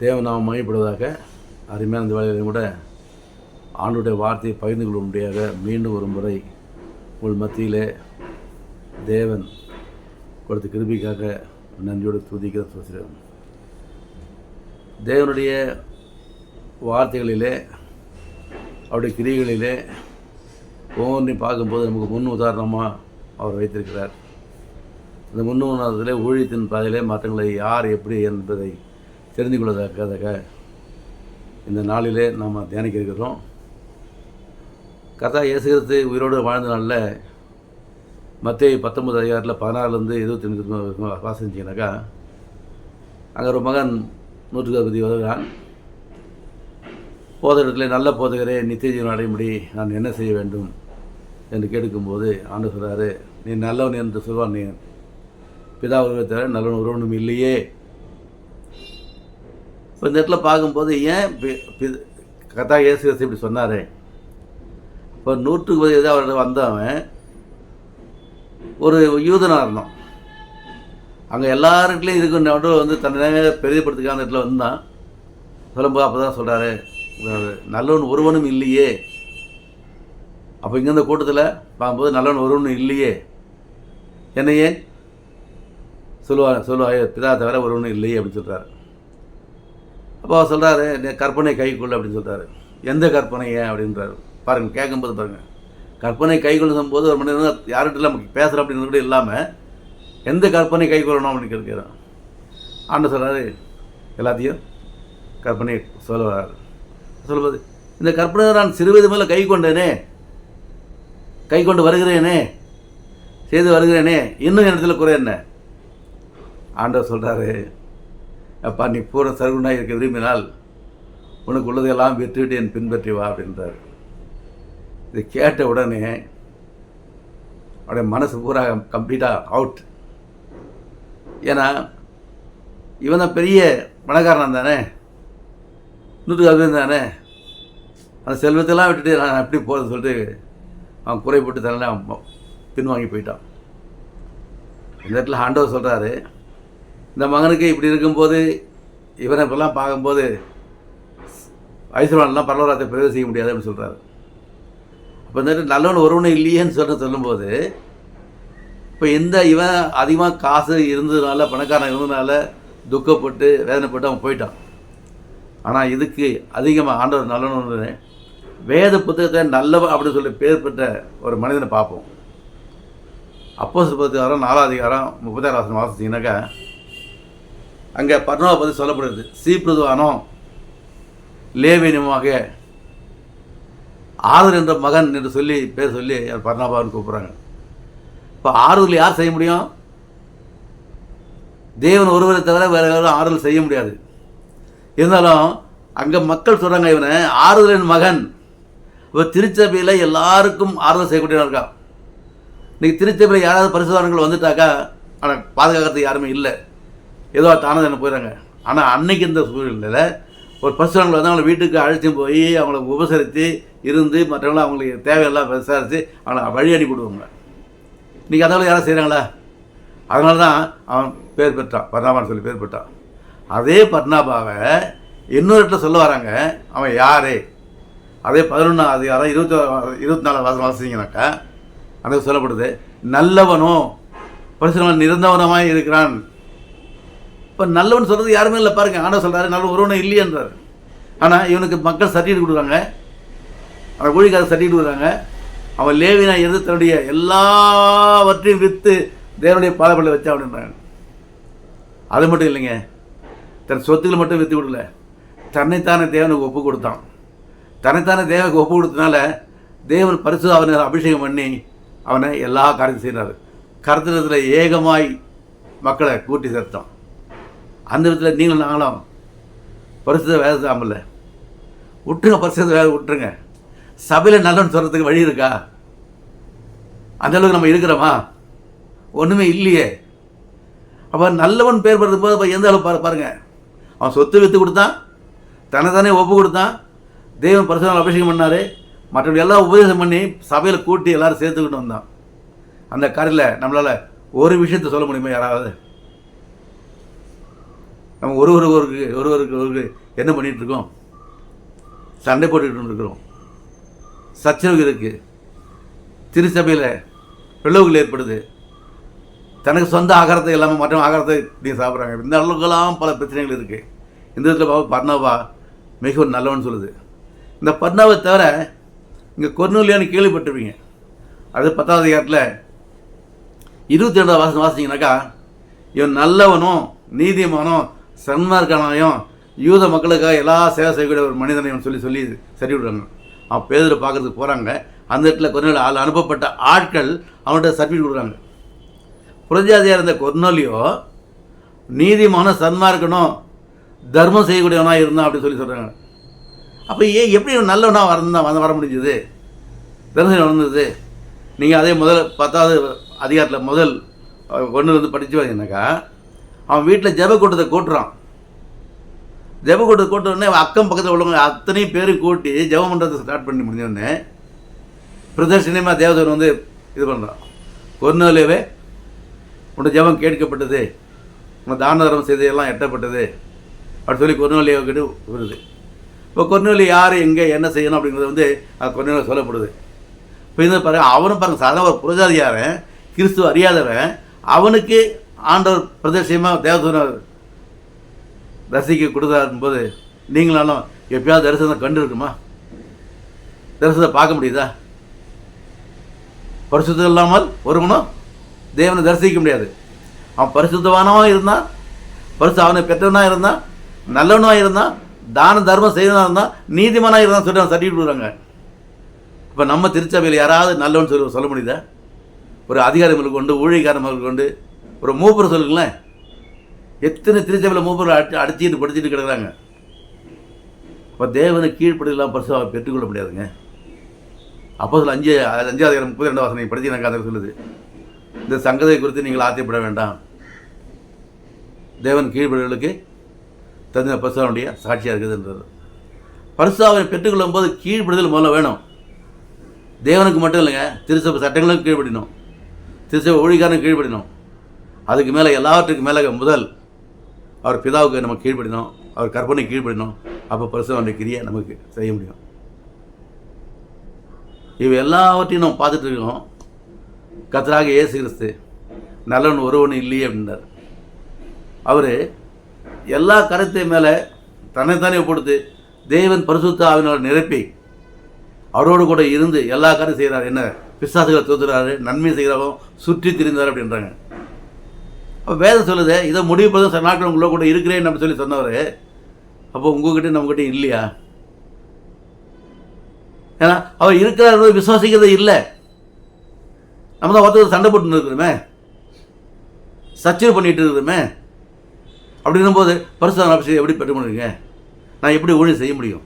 தேவநாமம் மையப்படுவதாக அருமையான இந்த வேலையிலும் கூட ஆண்டுடைய வார்த்தையை பகிர்ந்து கொள்ளும்படியாக மீண்டும் ஒரு முறை உங்கள் மத்தியிலே தேவன் கொடுத்த கிருபிக்காக நன்றியோடு துதிக்கிற சொல்கிறேன் தேவனுடைய வார்த்தைகளிலே அவருடைய கிரிகளிலே ஒவ்வொன்றையும் பார்க்கும்போது நமக்கு முன் உதாரணமாக அவர் வைத்திருக்கிறார். அந்த முன்னுதாரணத்தில் ஊழியத்தின் பாதையிலே மாற்றங்களை யார் எப்படி என்பதை தெரிந்து கொள்வதற்காக இந்த நாளிலே நாம் தியானிக்க இருக்கிறோம். கதா இயேசுகிறது உயிரோடு வாழ்ந்த நாளில் மத்திய பத்தொன்பது அதிகாரத்தில் பதினாறுலேருந்து இருபத்தி ரெண்டு வாசிச்சிங்கனாக்கா அங்கே ஒரு மகன் நூற்றுக்கு பற்றி வருகிறான். போதகத்தில் நல்ல போதகரே நித்திய ஜீவன் அடையும்படி நான் என்ன செய்ய வேண்டும் என்று கேட்கும்போது ஆண்டு சொல்கிறாரு நீ நல்லவன் என்று சொல்வான் நீ. பிதா உருவை தவிர நல்லவன் ஒருவனும் இல்லையே. இப்போ இந்த இடத்துல பார்க்கும்போது ஏன் பி- கதா இயேசு கிறிஸ்து இப்படி சொன்னார்? இப்போ நூற்றுக்கு பதிவு அவர்கிட்ட வந்தவன் ஒரு யூதனாக இருந்தான். அங்கே எல்லாருக்கிட்டையும் இருக்குன்ற வந்து தன்னை பெரியப்படுத்துக்காக அந்த இடத்துல வந்தான். சொல்லும்போது அப்போ தான் சொல்கிறாரு நல்லவன் ஒருவனும் இல்லையே. அப்போ இங்கே இந்த கூட்டத்தில் பார்க்கும்போது நல்லவன் ஒருவனும் இல்லையே. என்ன ஏன் சொல்லுவாங்க பிதா தவிர ஒருவனும் இல்லையே அப்படின்னு சொல்கிறாரு அப்போ அவர் சொல்கிறாரு நீ கற்பனை கைக்குள்ள அப்படின்னு சொல்கிறாரு எந்த கற்பனை ஏன்? அப்படின்றாரு. பாருங்கள் கேட்கும்போது பாருங்கள் கற்பனை கைகொள்ளும் போது ஒரு மனிதன் யார்கிட்ட நமக்கு பேசுகிற அப்படின்னு கூட இல்லாமல் எந்த கற்பனை கைகொள்ளணும்? அப்படின்னு கேட்குறான். ஆண்டு சொல்கிறாரு எல்லாத்தையும் கற்பனை சொல்லுவார். சொல்லும்போது இந்த கற்பனை நான் சிறுவயது மேலே கை கொண்டேனே கை கொண்டு வருகிறேனே செய்து வருகிறேனே இன்னும் இடத்துல குறை என்ன? ஆண்டவர் சொல்கிறாரு அப்பா நீ பூர சர்க்குண்டாக இருக்க விரும்பினால் உனக்கு உள்ளதையெல்லாம் விட்டுவிட்டு என் பின்பற்றி வா அப்படின்றார் இதை கேட்ட உடனே அவருடைய மனசு பூரா கம்ப்ளீட்டாக அவுட் ஏன்னா இவன் தான் பெரிய பணக்காரன் தானே? நூற்றுக்கு அறுபது தானே? அந்த செல்வத்தெல்லாம் விட்டுட்டு நான் எப்படி போகிறேன்னு சொல்லிட்டு அவன் குறைப்பட்டு தரல அவன் பின்வாங்கி போயிட்டான். இந்த இடத்துல ஆண்டவர் சொல்கிறாரு இந்த மகனுக்கு இப்படி இருக்கும்போது இவனை இப்பெல்லாம் பார்க்கும்போது ஐஸ்வரன்லாம் பரலவராத்தை பிரவேசிக்க செய்ய முடியாது அப்படின்னு சொல்கிறாரு அப்போ இந்த நல்லவன் ஒருவனும் இல்லையேன்னு சொல்ல சொல்லும்போது இப்போ இந்த இவன் அதிகமாக காசு இருந்ததுனால பணக்காரன் இருந்ததுனால துக்கப்பட்டு வேதனைப்பட்டு அவன் போயிட்டான். ஆனால் இதுக்கு அதிகமாக ஆண்டவர் நல்லவனு வேத புத்தகத்தை நல்லவன் அப்படின்னு சொல்லி பேர் பெற்ற ஒரு மனிதனை பார்ப்போம். அப்போ அதிகாரம் நாலாம் அதிகாரம் முப்பத்தாறு வாசம் வாசிச்சிங்கனாக்கா அங்கே பர்ணவா பற்றி சொல்லப்படுது சீப்ரதுவானோ லேவினமாக ஆறுதல் என்ற மகன் என்று சொல்லி பேர் சொல்லி பர்ணாபான்னு கூப்பிட்றாங்க. இப்போ ஆறுதல் யார் செய்ய முடியும்? தேவன் ஒருவரை தவிர வேறு யாரும் ஆறுதல் செய்ய முடியாது. இருந்தாலும் அங்கே மக்கள் சொல்கிறாங்க இவனை ஆறுதலின் மகன். இப்போ திருச்சபையில் எல்லாருக்கும் ஆறுதல் செய்யக்கூடியவன் இருக்கான் இன்றைக்கி திருச்சபையில் யாராவது பரிசுதாரங்கள் வந்துட்டாக்கா ஆனால் பாதுகாக்கிறது யாருமே இல்லை. ஏதோ தானே என்ன போயிடுறாங்க ஆனால் அன்னைக்கு இந்த சூழ்நிலையில் ஒரு பரிசுதாரங்கள் வந்து அவங்களை வீட்டுக்கு அழைச்சி போய் அவங்கள உபசரித்து இருந்து மற்றவங்கள அவங்களுக்கு தேவையெல்லாம் விசாரித்து அவங்கள வழி அனுப்பி விடுவாங்க. இன்றைக்கி அதெல்லாம் யாரும் செய்கிறாங்களா அதனால தான் அவன் பேர் பெற்றான். பர்ணாபான்னு சொல்லி பேர் பெற்றான். அதே பர்ணாபாவை இன்னொரு இடத்துல சொல்ல வராங்க. அவன் யாரு? அதே பதினொன்றாம் அதிகாரம் இருபத்தி இருபத்தி நாலு வாசம் வாசிங்கனாக்கா அந்த சொல்லப்படுது நல்லவனும் பரிசுனவன் நிரந்தவனமாக இருக்கிறான். இப்போ நல்லவன் சொல்கிறது யாருமே இல்லை பாருங்க. ஆனால் சொல்கிறாரு நல்ல ஒருவனும் இல்லையன்றார். ஆனால் இவனுக்கு மக்கள் சர்டிஃபிகேட் கொடுக்குறாங்க. அவன் ஊழிக்காரர் சர்டிஃபிகேட் கொடுக்குறாங்க. அவன் லேவினா இருந்து தன்னுடைய எல்லாவற்றையும் விற்று தேவனுடைய பாதப்பள்ளி வச்சா அப்படின்றாங்க அது மட்டும் இல்லைங்க. தன் சொத்துக்களை மட்டும் விற்று விடல தன்னைத்தானே தேவனுக்கு ஒப்பு கொடுத்தான். தன்னைத்தானே தேவனுக்கு ஒப்பு கொடுத்தனால தேவன் பரிசு அவனை அபிஷேகம் பண்ணி அவனை எல்லா காரியத்தையும் செய்கிறார் கருத்துல ஏகமாய் மக்களை கூட்டி சேர்த்தான். அந்த விதத்தில் நீங்களும் நாங்களும் பரிசுத்த வேலை ஆமல்ல விட்டுருங்க பரிசுத்த வேலை விட்டுருங்க. சபையில் நல்லவன் சொல்கிறதுக்கு வழி இருக்கா? அந்த அளவுக்கு நம்ம இருக்கிறோமா? ஒன்றுமே இல்லையே. அப்போ நல்லவன் பேர் படுறது போது அப்போ எந்த அளவு பாரு பாருங்கள் அவன் சொத்து விற்று கொடுத்தான் தன்னைத்தானே ஒப்பு கொடுத்தான் தெய்வம் பரிசுனால் அபிஷேகம் பண்ணார். மற்றவங்க எல்லாம் உபதேசம் பண்ணி சபையில் கூட்டி எல்லோரும் சேர்த்துக்கிட்டு வந்தான். அந்த கரையில் நம்மளால் ஒரு விஷயத்தை சொல்ல முடியுமா யாராவது? நம்ம ஒருவருக்கு ஒரு ஒருவருக்கு ஒரு என்ன பண்ணிகிட்ருக்கோம் சண்டை போட்டுக்கிட்டு இருக்கிறோம் சச்சரவு இருக்குது திருச்சபையில் பிளவுகள் ஏற்படுது. தனக்கு சொந்த ஆகாரத்தை இல்லாமல் மற்ற ஆகாரத்தை நீ சாப்பிட்றாங்க. இந்த அளவுக்கெல்லாம் பல பிரச்சனைகள் இருக்குது இந்த இடத்துல பாபா பர்ணாவா மிகவும் நல்லவன் சொல்லுது. இந்த பர்ணாவை தவிர இங்கே கொர்னூலியான்னு கேள்விப்பட்டிருப்பீங்க. அது பத்தாவது காலத்தில் இருபத்தி ரெண்டாவது வாசம் வாசிங்கனாக்கா இவன் நல்லவனும் நீதிமானும் சன்மார்க்கானையும் யூத மக்களுக்காக எல்லா சேவை செய்யக்கூடிய ஒரு மனிதனையும் சொல்லி சொல்லி சரி விடுறாங்க. அவன் பேதில் பார்க்கறதுக்கு போகிறாங்க அந்த இடத்துல கொஞ்ச ஆள் அனுப்பப்பட்ட ஆட்கள் அவன்கிட்ட சர்டிஃபிகேட் கொடுக்குறாங்க. புரஜாதியாக இருந்த கொர்னோலியோ நீதிமான சன்மார்க்கணும் தர்மம் செய்யக்கூடியவனாக இருந்தான் அப்படின்னு சொல்லி சொல்கிறாங்க அப்போ ஏன் எப்படி நல்லவனாக வரந்தான் வந்து வர முடிஞ்சது. தர்மம் வளர்ந்தது. நீங்கள் அதே முதல் பத்தாவது அதிகாரத்தில் முதல் ஒன்று வந்து படித்து வந்தீங்கன்னாக்கா அவன் வீட்டில் ஜெப கூட்டத்தை கூட்டுறான். ஜெப கூட்டத்தை கூட்ட உடனே அக்கம் பக்கத்தில் உள்ளவங்க அத்தனை பேரும் கூட்டி ஜெபம் பண்ணுறதை ஸ்டார்ட் பண்ணி முடிஞ்சோடனே பிரதர்ஷனமாக தேவதன் வந்து இது பண்ணுறான் கொர்னோலேவே உன்னோட ஜெபம் கேட்கப்பட்டது உன் தான தர்மம் செய்ததெல்லாம் எட்டப்பட்டது. அப்படி சொல்லி கொர்னோலியை கிட்ட வருது இப்போ கொர்னோலி யார் எங்கே என்ன செய்யணும்? அப்படிங்கிறது வந்து அது சொல்லப்படுது. இப்போ இந்த பாருங்க அவனும் பாருங்கள் சாதாரண ஒரு புரஜாதியாரன் கிறிஸ்துவ அறியாதவன் அவனுக்கு ஆண்டவர் பிரதேசமாக தேவதூனர் தரிசிக்க கொடுத்தாருக்கும் போது நீங்களாலும் எப்பயாவது தரிசனம் கண்டு இருக்குமா தரிசனத்தை பார்க்க முடியுதா? பரிசுத்தம் இல்லாமல் ஒருவனும் தேவனை தரிசிக்க முடியாது. அவன் பரிசுத்தவானவன் இருந்தான் பரிசு அவனை பெற்றவனாக இருந்தான் நல்லவனாக இருந்தான் தான தர்மம் செய்தவனாக இருந்தான் நீதிமானாக இருந்தான் சொல்லி அவன் சர்டிஃபிகேட் கொடுக்குறாங்க. இப்போ நம்ம திருச்சபையில் யாராவது நல்லவன் சொல்லி சொல்ல முடியுதா? ஒரு அதிகாரிகளுக்கு கொண்டு ஊழியக்காரர்களுக்கு கொண்டு ஒரு மூப்பர் சொல்லுங்களேன். எத்தனை திருச்சபையில் மூப்பர் அடி அடிச்சுட்டு படிச்சுட்டு கிடக்குறாங்க. இப்போ தேவனை கீழ்ப்படியெல்லாம் பரிசாக பெற்றுக்கொள்ள முடியாதுங்க. அப்போ சில அஞ்சு அஞ்சாவது முப்பது முப்பத்தி ரெண்டு வாசனை படித்து எனக்கு அதை சொல்லுது. இந்த சங்கதை குறித்து நீங்கள் ஆத்தியப்பட வேண்டாம். தேவன் கீழ்ப்படிகளுக்கு தந்த பரிசாவுடைய சாட்சியாக இருக்குதுன்றது பரிசாவை பெற்றுக்கொள்ளும் போது கீழ்ப்படுதல் முதல்ல வேணும். தேவனுக்கு மட்டும் இல்லைங்க திருச்சபை சட்டங்களுக்கும் கீழ்ப்படினோம் திருச்சபை ஒழிக்காரனும் கீழ்ப்படினோம் அதுக்கு மேலே எல்லாத்துக்கும் மேலே முதல் அவர் பிதாவுக்கு நம்ம கீழ்ப்படினோம். அவர் கற்பனை கீழ்ப்படினோம். அப்போ பரிசுவாவுடைய கிரியை நமக்கு செய்ய முடியும். இவை எல்லாவற்றையும் நம்ம பார்த்துட்டு இருக்கோம். கத்தராக இயேசு கிறிஸ்து நல்லவன் ஒருவன் இல்லையே அப்படின்னார் அவர் எல்லா கருத்தை மேலே தன்னைத்தானே கொடுத்து தேவன் பரிசுத்த ஆவினால் நிரப்பி அவரோடு கூட இருந்து எல்லா காரியம் செய்கிறார் என்ன? பிசாசுகளை தூத்துறாரு நன்மை செய்கிறவன் சுற்றி திரிந்தார் அப்படின்றாங்க. வேதம் சொல்லுது இதை முடிவு பண்ண சில நாட்கள் உங்களோட கூட இருக்கிறேன் அப்படின்னு சொல்லி சொன்னவர். அப்போ உங்ககிட்ட நம்மகிட்ட இல்லையா? ஏன்னா அவர் இருக்கிறார் விசுவாசிக்கிறதே இல்லை. நம்ம தான் ஒருத்தர் சண்டை போட்டு இருக்கிறோமே சச்சரவு பண்ணிட்டு இருக்கிறோமே அப்படின்னும் போது அபிஷேகம் எப்படி பெற்று முடியுங்க நான் எப்படி ஊழியம் செய்ய முடியும்?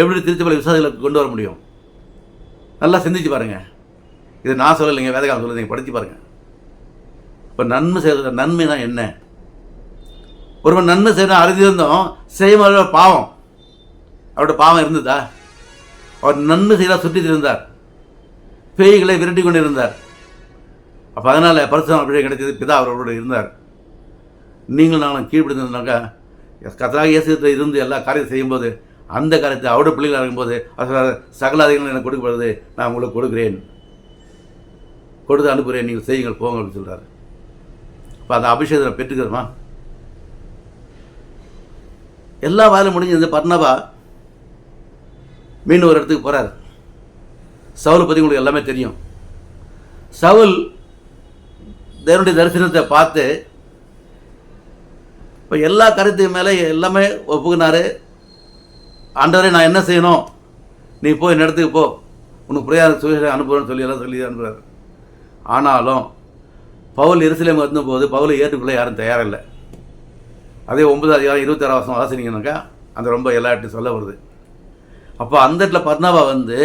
எப்படி திருச்சபை விசுவாசிகளுக்கு கொண்டு வர முடியும்? நல்லா சிந்திச்சு பாருங்கள் இது நான் சொல்லலைங்க வேதகாலம் சொல்லுங்க படித்து பாருங்கள் இப்போ நன்மை செய்கிற நன்மைனா என்ன? ஒருவன் நன்மை செய்யணும் அறிந்திருந்தோம் செய்ய பாவம். அவரோட பாவம் இருந்ததா? அவர் நன்மை செய்தால் சுற்றி இருந்தார். பேய்களை விரட்டி கொண்டு இருந்தார். அப்போ அதனால் பரிசுத்தம் அப்படியே கிடைச்சது பிதா அவரோடு இருந்தார். நீங்கள் நாங்களும் கீழ்ப்படுத்திருந்தாக்கா கத்தராக இயேசுகிட்ட இருந்து எல்லா காரியத்தை செய்யும்போது அந்த காரியத்தை அவருடைய பிள்ளைகளாக இருக்கும்போது அது சகல அதிகங்கள் எனக்கு கொடுக்கப்படுது நான் உங்களுக்கு கொடுக்குறேன். கொடுத்து அனுப்புகிறேன் நீங்கள் செய்யுங்கள் போங்க அப்படின்னு சொல்கிறார் இப்போ அந்த அபிஷேகத்தை பெற்றுக்கிறோமா? எல்லா வேலையும் முடிஞ்சு இந்த பர்ணபா மீன் ஒரு இடத்துக்கு போகிறார் சவுலை பற்றி உங்களுக்கு எல்லாமே தெரியும். சவுல் தேவனுடைய தரிசனத்தை பார்த்து இப்போ எல்லா கருத்தையும் மேலே எல்லாமே ஒப்புக்கினாரு. ஆண்டவரே நான் என்ன செய்யணும்? நீ போய் இந்த இடத்துக்கு போ. உனக்கு பிரயாணம் சுவிசேஷம் அனுப்புகிறேன்னு சொல்லி எல்லாம் சொல்லி அனுப்புகிறார் ஆனாலும் பவுல் எருசலேம் இருந்தபோது பவுலை ஏற்றுக்கொள்ள யாரும் தயாரில்லை. அதே ஒன்பது அதிகாரம் இருபத்தாறு வருஷம் வாசினீங்கன்னாக்கா அந்த ரொம்ப எல்லார்ட்டையும் சொல்ல வருது. அப்போ அந்த இடத்துல பத்னாவா வந்து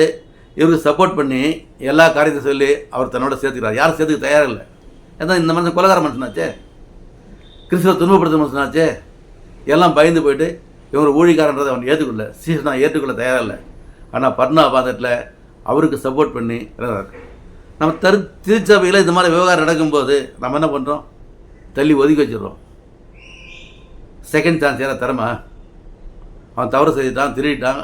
இவருக்கு சப்போர்ட் பண்ணி எல்லா காரியத்தை சொல்லி அவர் தன்னோட சேர்த்துக்கிறார். யாரும் சேர்த்துக்க தயாரில்லை. ஏன்னா இந்த மனுஷன் கொலகார மனுஷனாச்சே கிறிஸ்துவ துன்பப்படுத்த மனுஷனாச்சே எல்லாம் பயந்து போயிட்டு இவங்க ஊழிக்காரன்றதை அவன் ஏற்றுக்கொள்ள சீசனா ஏற்றுக்கொள்ள தயாரில்லை. ஆனால் பர்ணா பாதத்தில் அவருக்கு சப்போர்ட் பண்ணி இருந்தார் நம்ம தரு திருச்சபையில் இந்த மாதிரி விவகாரம் நடக்கும்போது நம்ம என்ன பண்ணுறோம் தள்ளி ஒதுக்கி வச்சிடறோம். செகண்ட் சான்ஸ் ஏன்னா தரமா அவன் தவறு செய்துட்டான் திருடிட்டான்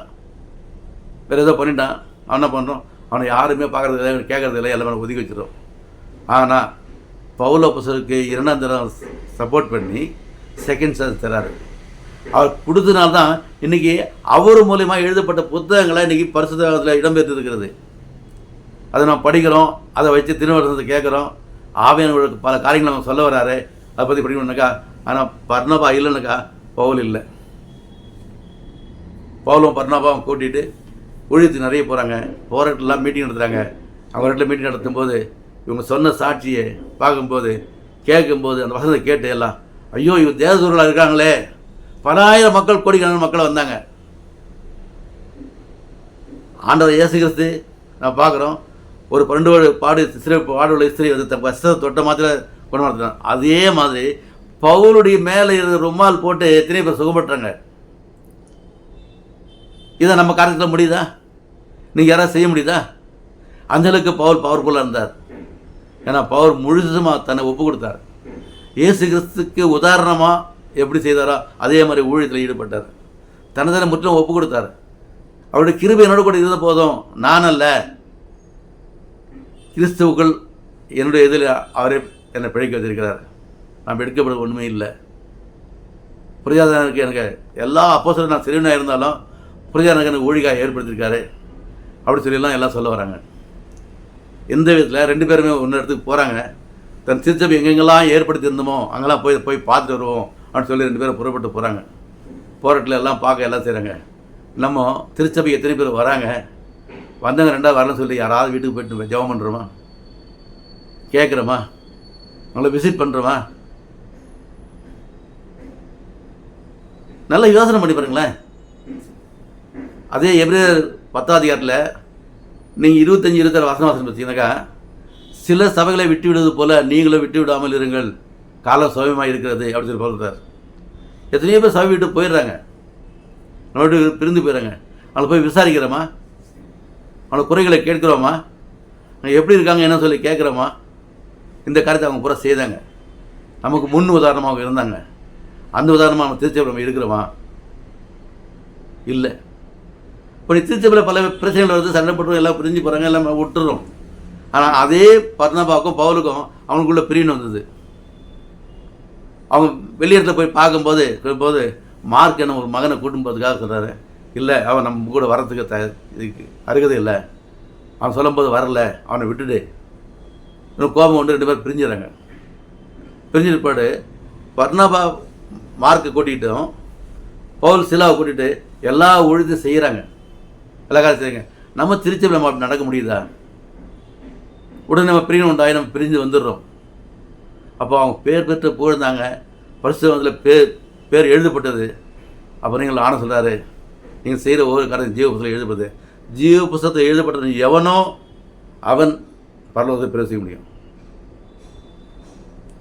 வேறு ஏதோ பண்ணிட்டான். அவன் என்ன பண்ணுறோம் அவனை யாருமே பார்க்குறது இல்லை கேட்குறது இல்லை எல்லாமே ஒதுக்கி வச்சிடும் ஆனால் பவுல புசருக்கு இரண்டாம் தரம் சப்போர்ட் பண்ணி செகண்ட் சான்ஸ் தராரு அவர் கொடுத்தனால்தான் இன்றைக்கி அவர் மூலயமா எழுதப்பட்ட புத்தகங்களை இன்றைக்கி பரிசுத்தகத்தில் இடம்பெற்று இருக்கிறது அதை நம்ம படிக்கிறோம் அதை வச்சு திருவரசத்தை கேட்குறோம். ஆவியானவர்களுக்கு பல காரியங்கள் நம்ம சொல்ல வராரு. அதை பற்றி படிக்கணும்னாக்கா ஆனால் பர்ணபா இல்லைனாக்கா பவுல் இல்லை. பவுலும் பர்ணபாவும் கூட்டிகிட்டு ஊழியத்துக்கு நிறைய போகிறாங்க போராட்டெல்லாம் மீட்டிங் நடத்துகிறாங்க அவங்க இடத்துல மீட்டிங் நடத்தும்போது இவங்க சொன்ன சாட்சியை பார்க்கும்போது கேட்கும்போது அந்த வசனத்தை கேட்டு எல்லாம் ஐயோ இவங்க தேசூரில் இருக்காங்களே. பலாயிரம் மக்கள் கோடிக்கணக்கான மக்கள் வந்தாங்க. ஆண்டவர் இயேசு கிறிஸ்து நான் பார்க்குறோம். ஒரு பன்னெண்டு வருட பாடு சிறு பாடுள்ள ஸ்திரீ வந்து தன் தொட்ட மாத்திர குணமாடுறான் அதே மாதிரி பவுலுடைய மேலே இருந்த ருமால் போட்டு எத்தனை பேர் சுகப்பட்டுறாங்க. இதை நம்ம காரியத்தில் முடியுதா? நீங்கள் யாராவது செய்ய முடியுதா? அஞ்சலுக்கு பவுல் பவர்ஃபுல்லாக இருந்தார். ஏன்னா பவர் முழுசுமாக தன்னை ஒப்பு கொடுத்தார். இயேசு கிறிஸ்துக்கு உதாரணமாக எப்படி செய்தாரோ அதே மாதிரி ஊழியத்தில் ஈடுபட்டார். தன்னை முற்றிலும் ஒப்பு கொடுத்தார். அவருடைய கிருபை என்னோட கூட இருந்த போதும் நான் அல்ல கிறிஸ்துவுக்குள் என்னுடைய இதில் அவரே என்னை பிழைக்க வச்சிருக்கிறார். நாம் எடுக்கப்படுவது ஒன்றுமே இல்லை. புரியாதவனுக்கு எனக்கு எல்லா அப்போ நான் சிறுவனாக இருந்தாலும் புரியாதவனுக்கு எனக்கு ஊழிகாக ஏற்படுத்தியிருக்காரு. அப்படி சொல்லிலாம் எல்லாம் சொல்ல வராங்க. எந்த விதத்தில் ரெண்டு பேருமே ஒன்று இடத்துக்கு போகிறாங்க தன் திருச்சபை எங்கெங்கெல்லாம் ஏற்படுத்தியிருந்தோமோ அங்கெல்லாம் போய் போய் பார்த்துட்டு வருவோம் அப்படின்னு சொல்லி ரெண்டு பேரும் புறப்பட்டு போகிறாங்க போராட்டில் எல்லாம் பார்க்க எல்லாம் செய்கிறாங்க நம்ம திருச்சபை எத்தனை பேர் வராங்க? வந்தவங்க ரெண்டாவது வரலன்னு சொல்லி யாராவது வீட்டுக்கு போயிட்டு ஜெபம் பண்ணுறோமா கேட்குறோமா? அவங்கள விசிட் பண்ணுறோமா நல்ல யோசனை பண்ணி பாருங்களேன். அதே எப்ரேர் பத்தாதிகாரத்தில் நீங்கள் இருபத்தஞ்சி இருபத்தாறு வசனம் பார்த்தீங்கன்னாக்கா சில சபைகளை விட்டு விடுவது போல் நீங்களும் விட்டு விடாமல் இருங்கள். காலம் சுயமாக இருக்கிறது அப்படின்னு சொல்லி சொல்கிறார் எத்தனையோ பேர் சபை விட்டு போயிடுறாங்க. நம்ம பிரிந்து போயிடுறாங்க. அவளை போய் விசாரிக்கிறோமா? அவளை குறைகளை கேட்குறோமா? அவங்க எப்படி இருக்காங்க என்ன சொல்லி கேட்குறோமா? இந்த காரியத்தை அவங்க பூரா செய்தாங்க. நமக்கு முன் உதாரணமாக அவங்க இருந்தாங்க. அந்த உதாரணமாக நம்ம திருச்சபை நம்ம இருக்கிறோமா? இல்லை. இப்படி திருச்சபையில் பல பிரச்சனைகள் வருது சண்டை போட்டு எல்லாம் பிரிஞ்சு போகிறாங்க எல்லாம் நம்ம விட்டுறோம். ஆனால் அதே பத்மபாவுக்கும் பவுலுக்கும் அவனுக்குள்ள பிரிவினை வந்தது. அவங்க வெளியிடத்தில் போய் பார்க்கும்போது போது மார்க் என்ன ஒரு மகனை கூட்டும் போகிறதுக்காக சொல்கிறாரு இல்லை அவன் நம்ம கூட வரத்துக்கு த இதுக்கு அருகதை இல்லை. அவன் சொல்லும்போது வரல அவனை விட்டுடு. இன்னும் கோபம் வந்து ரெண்டு பேரும் பிரிஞ்சிடறாங்க. பிரிஞ்சு பிற்பாடு பர்ணபா மார்க்கை கூட்டிகிட்டும் பவுல் சிலாவை கூட்டிகிட்டு எல்லா ஒழுத்தையும் செய்கிறாங்க எல்லா காலம் செய்யுங்க நம்ம திருச்சி நம்ம நடக்க முடியுதா? உடனே நம்ம பிரிவினை உண்டாகி நம்ம பிரிஞ்சு வந்துடுறோம். அப்போ அவங்க பேர் பெற்று புகழ்ந்தாங்க. பரிசு பேர் பேர் எழுதப்பட்டது. அப்போ நீங்கள் ஆன சொல்கிறாரு நீங்கள் செய்கிற ஒவ்வொரு காரியம் ஜீவ புத்தகத்தில் எழுதப்படுது. ஜீவ புஸ்தகத்தை எழுதப்பட்டது எவனோ அவன் பரலோகத்தை செய்ய முடியும்.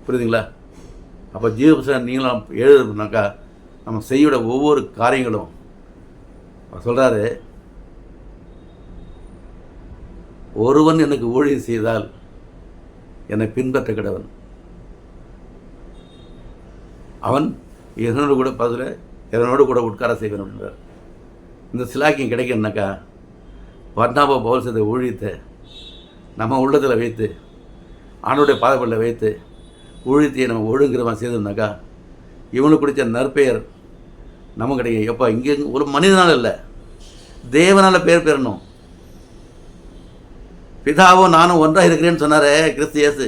புரியுதுங்களா? அப்போ ஜீவ புஸ்தகம் நீங்களும் எழுதுனாக்கா நம்ம செய்யோட ஒவ்வொரு காரியங்களும் அவர் சொல்கிறாரு ஒருவன் எனக்கு ஊழியம் செய்தால் என்னை பின்பற்ற கிடவன். அவன் என்னோடு கூட பதில் என்னோடு கூட உட்கார செய்வேன் அப்படின்றார். இந்த சிலாக்கியம் கிடைக்கணுனாக்கா வர்ணாப பவுல் செய்த ஊழியத்தை நம்ம உள்ளத்தில் வைத்து ஆணுடைய பாதப்படில் வைத்து ஊழியத்தையை நம்ம ஒழுங்குறவன் செய்திருந்தாக்கா இவனுக்கு பிடிச்ச நற்பெயர் நம்ம கிடைக்கும். எப்போ இங்கே ஒரு மனிதனால் இல்லை தேவனால் பேர் பெறணும். பிதாவும் நானும் ஒன்றாக இருக்கிறேன்னு சொன்னாரே கிறிஸ்து இயேசு.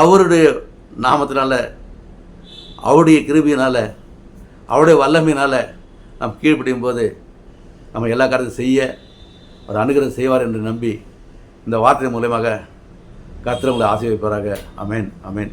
அவருடைய நாமத்தினால அவருடைய கிருபியினால் அவருடைய வல்லமையினால் நாம் கீழ்ப்படியும் போது நம்ம எல்லா காரியத்தையும் செய்ய அவர் அனுகிரகம் செய்வார் என்று நம்பி இந்த வார்த்தை மூலயமாக கத்திரவங்களை உங்களை ஆசீர்வதிப்பாராக. அமேன் அமேன்